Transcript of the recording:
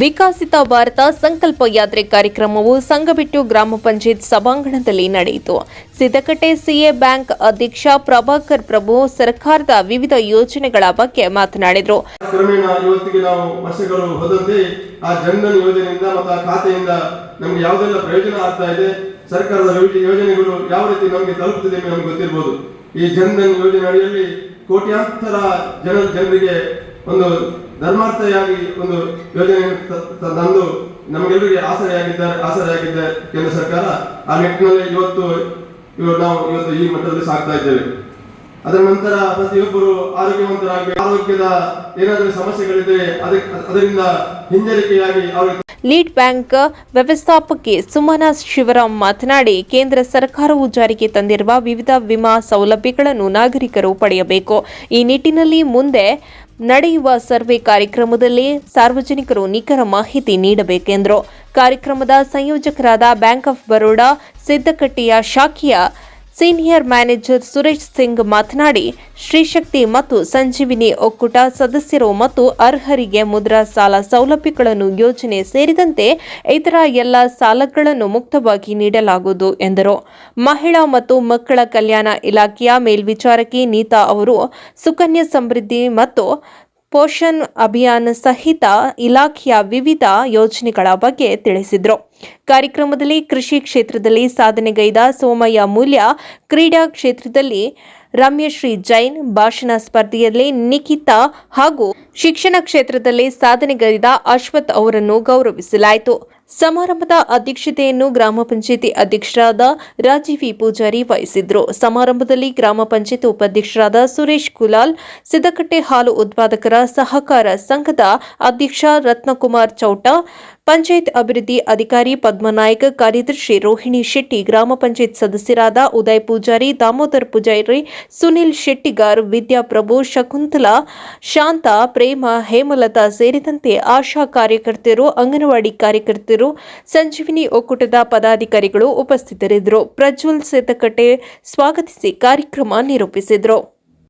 ವಿಕಸಿತ ಭಾರತ ಸಂಕಲ್ಪ ಯಾತ್ರೆ ಕಾರ್ಯಕ್ರಮವು ಸಂಘಬಿಟ್ಟು ಗ್ರಾಮ ಪಂಚಾಯತ್ ಸಭಾಂಗಣದಲ್ಲಿ ನಡೆಯಿತು. ಸಿದ್ದಕಟ್ಟೆ ಸಿಎ ಬ್ಯಾಂಕ್ ಅಧ್ಯಕ್ಷ ಪ್ರಭಾಕರ್ ಪ್ರಭು ಸರ್ಕಾರದ ವಿವಿಧ ಯೋಜನೆಗಳ ಬಗ್ಗೆ ಮಾತನಾಡಿದರು. ಆ ಜನ್ಧನ್ ಯೋಜನೆಯಿಂದ ಮತ್ತು ಆ ಖಾತೆಯಿಂದ ನಮ್ಗೆ ಯಾವುದೆಲ್ಲ ಪ್ರಯೋಜನ ಆಗ್ತಾ ಇದೆ, ಸರ್ಕಾರದ ವಿವಿಧ ಯೋಜನೆಗಳು ಯಾವ ರೀತಿ ನಮಗೆ ತಲುಪುತ್ತಿದೆ ನಮ್ಗೆ ಗೊತ್ತಿರಬಹುದು ಈ ಜನ್ಧನ್ ಯೋಜನೆ ಅಡಿಯಲ್ಲಿ ಕೋಟ್ಯಾಂತರ ಜನ ಜನರಿಗೆ ಒಂದು ಧರ್ಮಾರ್ಥವಾಗಿ ಒಂದು ತ- ತಂದು ನಮಗೆಲ್ಲರಿಗೆ ಆಸರೆಯಾಗಿದ್ದಾರೆ ಆಸರೆಯಾಗಿದ್ದ ಕೇಂದ್ರ ಸರ್ಕಾರ, ಆ ನಿಟ್ಟಿನಲ್ಲಿ ಇವತ್ತು ಇವ- ನಾವು ಇವತ್ತು ಈ ಮಟ್ಟದಲ್ಲಿ ಸಾಕ್ತಾ ಇದ್ದೇವೆ. ಅದರ ನಂತರ ಪ್ರತಿಯೊಬ್ಬರು ಆರೋಗ್ಯವಂತರಾಗಿ, ಆರೋಗ್ಯದ ಏನಾದರೂ ಸಮಸ್ಯೆಗಳಿದೆ ಅದರಿಂದ ಹಿಂಜರಿಕೆಯಾಗಿ ಅವರಿಗೆ ಲೀಡ್ ಬ್ಯಾಂಕ್ ವ್ಯವಸ್ಥಾಪಕಿ ಸುಮನಾ ಶಿವರಾಮ್ ಮಾತನಾಡಿ, ಕೇಂದ್ರ ಸರ್ಕಾರವು ಜಾರಿಗೆ ತಂದಿರುವ ವಿವಿಧ ವಿಮಾ ಸೌಲಭ್ಯಗಳನ್ನು ನಾಗರಿಕರು ಪಡೆಯಬೇಕು. ಈ ನಿಟ್ಟಿನಲ್ಲಿ ಮುಂದೆ ನಡೆಯುವ ಸರ್ವೆ ಕಾರ್ಯಕ್ರಮದಲ್ಲಿ ಸಾರ್ವಜನಿಕರು ನಿಖರ ಮಾಹಿತಿ ನೀಡಬೇಕೆಂದರು. ಕಾರ್ಯಕ್ರಮದ ಸಂಯೋಜಕರಾದ ಬ್ಯಾಂಕ್ ಆಫ್ ಬರೋಡಾ ಸಿದ್ದಕಟ್ಟೆಯ ಶಾಖೆಯ ಸೀನಿಯರ್ ಮ್ಯಾನೇಜರ್ ಸುರೇಶ್ ಸಿಂಗ್ ಮಾತನಾಡಿ ಶ್ರೀಶಕ್ತಿ ಮತ್ತು ಸಂಜೀವಿನಿ ಒಕ್ಕೂಟ ಸದಸ್ಯರು ಮತ್ತು ಅರ್ಹರಿಗೆ ಮುದ್ರಾ ಸಾಲ ಸೌಲಭ್ಯಗಳನ್ನು ಯೋಜನೆ ಸೇರಿದಂತೆ ಇತರ ಎಲ್ಲ ಸಾಲಗಳನ್ನು ಮುಕ್ತವಾಗಿ ನೀಡಲಾಗುವುದು ಎಂದರು. ಮಹಿಳಾ ಮತ್ತು ಮಕ್ಕಳ ಕಲ್ಯಾಣ ಇಲಾಖೆಯ ಮೇಲ್ವಿಚಾರಕಿ ನೀತಾ ಅವರು ಸುಕನ್ಯಾ ಸಮೃದ್ಧಿ ಮತ್ತು ಪೋಷಣ್ ಅಭಿಯಾನ ಸಹಿತ ಇಲಾಖೆಯ ವಿವಿಧ ಯೋಜನೆಗಳ ಬಗ್ಗೆ ತಿಳಿಸಿದರು. ಕಾರ್ಯಕ್ರಮದಲ್ಲಿ ಕೃಷಿ ಕ್ಷೇತ್ರದಲ್ಲಿ ಸಾಧನೆಗೈದ ಸೋಮಯ್ಯ ಮೂಲ್ಯ, ಕ್ರೀಡಾ ಕ್ಷೇತ್ರದಲ್ಲಿ ರಮ್ಯಶ್ರೀ ಜೈನ್, ಭಾಷಣ ಸ್ಪರ್ಧೆಯಲ್ಲಿ ನಿಖಿತಾ ಹಾಗೂ ಶಿಕ್ಷಣ ಕ್ಷೇತ್ರದಲ್ಲಿ ಸಾಧನೆಗೈದ ಅಶ್ವಥ್ ಅವರನ್ನು ಗೌರವಿಸಲಾಯಿತು. ಸಮಾರಂಭದ ಅಧ್ಯಕ್ಷತೆಯನ್ನು ಗ್ರಾಮ ಪಂಚಾಯಿತಿ ಅಧ್ಯಕ್ಷರಾದ ರಾಜೀವಿ ಪೂಜಾರಿ ವಹಿಸಿದ್ರು. ಸಮಾರಂಭದಲ್ಲಿ ಗ್ರಾಮ ಪಂಚಾಯತ್ ಉಪಾಧ್ಯಕ್ಷರಾದ ಸುರೇಶ್ ಕುಲಾಲ್ ಸಿದ್ದಕಟ್ಟೆ ಹಾಲು ಉತ್ಪಾದಕರ ಸಹಕಾರ ಸಂಘದ ಅಧ್ಯಕ್ಷ ರತ್ನಕುಮಾರ್ ಚೌಟ ಪಂಚಾಯತ್ ಅಭಿವೃದ್ಧಿ ಅಧಿಕಾರಿ ಪದ್ಮನಾಯಕ, ಕಾರ್ಯದರ್ಶಿ ರೋಹಿಣಿ ಶೆಟ್ಟಿ, ಗ್ರಾಮ ಪಂಚಾಯತ್ ಸದಸ್ಯರಾದ ಉದಯ್ ಪೂಜಾರಿ, ದಾಮೋದರ್ ಪೂಜಾರಿ, ಸುನಿಲ್ ಶೆಟ್ಟಿಗಾರ್, ವಿದ್ಯಾಪ್ರಭು ಶಕುಂತಲಾ, ಶಾಂತ, ಪ್ರೇಮ, ಹೇಮಲತಾ ಸೇರಿದಂತೆ ಆಶಾ ಕಾರ್ಯಕರ್ತರು, ಅಂಗನವಾಡಿ ಕಾರ್ಯಕರ್ತರು, ಸಂಜೀವಿನಿ ಒಕ್ಕೂಟದ ಪದಾಧಿಕಾರಿಗಳು ಉಪಸ್ಥಿತರಿದ್ದರು. ಪ್ರಜ್ವಲ್ ಸೇತಕಟ್ಟೆ ಸ್ವಾಗತಿಸಿ ಕಾರ್ಯಕ್ರಮ ನಿರೂಪಿಸಿದರು.